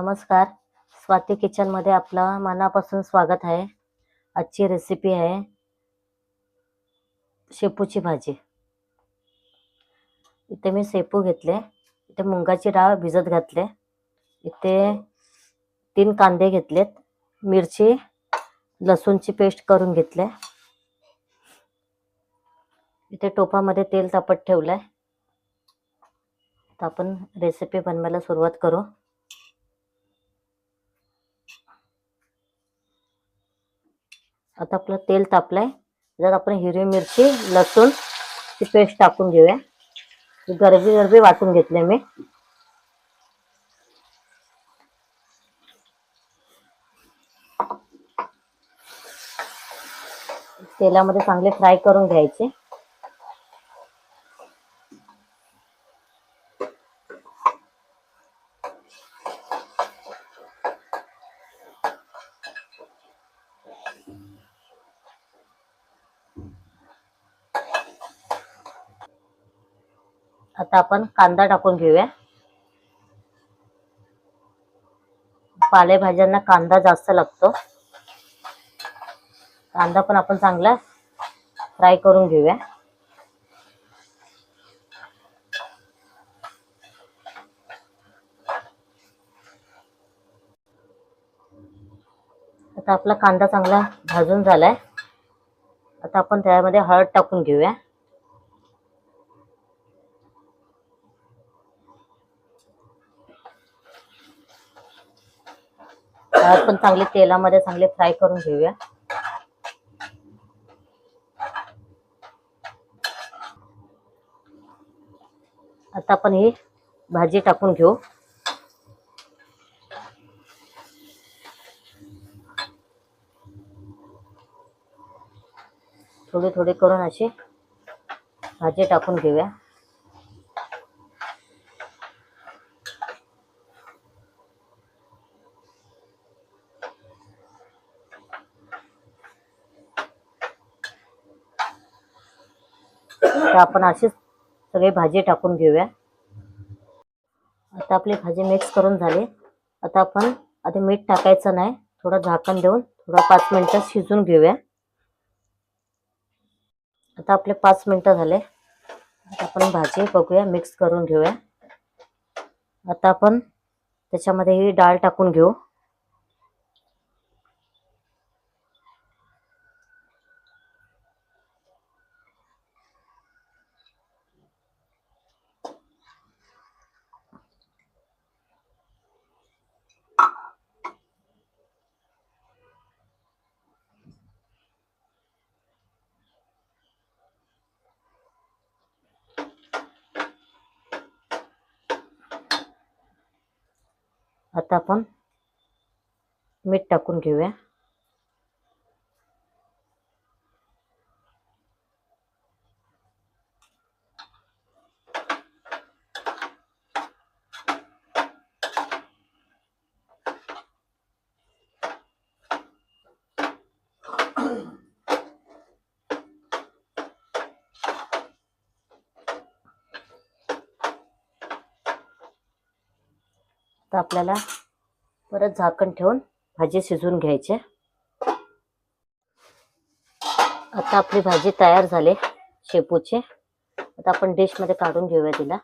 नमस्कार. स्वाती किचनमध्ये आपलं मनापासून स्वागत आहे. आजची रेसिपी आहे शेपूची भाजी. इथे मी शेपू घेतले इथे मुंगाची डाळ भिजत घातले इथे तीन कांदे घेतलेत मिरची लसूणची पेस्ट करून घेतले. इथे टोपामध्ये तेल तापत आहे तर आपण रेसिपी बनवायला सुरुवात करू. आता आपलं तेल तापलंय. त्यात आपण हिरवी मिरची लसूण ची पेस्ट टाकून घेऊया. गरबी गरबी वाटून घेतले मी. तेलामध्ये चांगले फ्राय करून घ्यायचे. आता आपण कांदा टाकून घेऊया. पालेभाज्यांना कांदा जास्त लागतो. कांदा पण आपण चांगला फ्राय करून घेऊया. आता आपला कांदा चांगला भाजून झालाय. आता आपण त्यामध्ये हळद टाकून घेऊया. पण चांगले तेलामध्ये चांगले फ्राय करून घेऊया. आता आपण ही भाजी टाकून घेऊ. थोडी थोडी करून अशी भाजी टाकून घेऊया. तर आपण अशीच सगळी भाजी टाकून घेऊया. आता आपली भाजी मिक्स करून झाली. आता आपण आधी मीठ टाकायचं नाही. थोडं झाकण देऊन थोडं पाच मिनटं शिजून घेऊया. आता आपले पाच मिनिटं झाले. आपण भाजी बघूया मिक्स करून घेऊया. आता आपण त्याच्यामध्ये ही डाळ टाकून घेऊ. आता आपण मीठ टाकून घेऊया. तर आपल्याला परत झाकण ठेवून भाजी शिजवून घ्यायची. आता आपली भाजी तयार झाली शेपूची. आता आपण डिशमध्ये काढून घेऊया तिला.